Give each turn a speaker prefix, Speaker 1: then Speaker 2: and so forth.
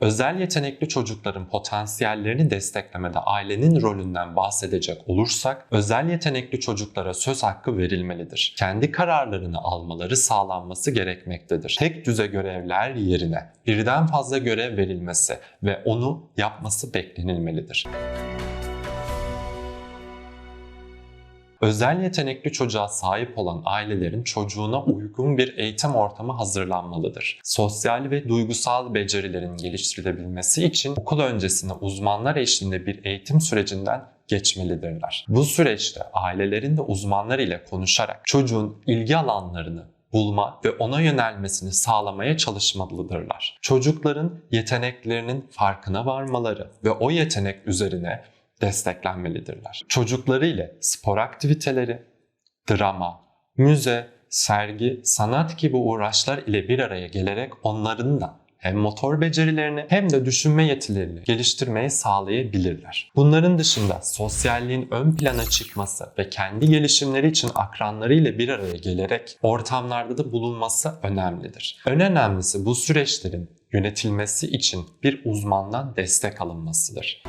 Speaker 1: Özel yetenekli çocukların potansiyellerini desteklemede ailenin rolünden bahsedecek olursak, özel yetenekli çocuklara söz hakkı verilmelidir. Kendi kararlarını almaları sağlanması gerekmektedir. Tek düze görevler yerine birden fazla görev verilmesi ve onu yapması beklenilmelidir. Özel yetenekli çocuğa sahip olan ailelerin çocuğuna uygun bir eğitim ortamı hazırlanmalıdır. Sosyal ve duygusal becerilerin geliştirilebilmesi için okul öncesinde uzmanlar eşliğinde bir eğitim sürecinden geçmelidirler. Bu süreçte ailelerin de uzmanlar ile konuşarak çocuğun ilgi alanlarını bulma ve ona yönelmesini sağlamaya çalışmalıdırlar. Çocukların yeteneklerinin farkına varmaları ve o yetenek üzerine desteklenmelidirler. Çocukları ile spor aktiviteleri, drama, müze, sergi, sanat gibi uğraşlar ile bir araya gelerek onların da hem motor becerilerini hem de düşünme yetilerini geliştirmeyi sağlayabilirler. Bunların dışında sosyalliğin ön plana çıkması ve kendi gelişimleri için akranlarıyla bir araya gelerek ortamlarda da bulunması önemlidir. En önemlisi bu süreçlerin yönetilmesi için bir uzmandan destek alınmasıdır.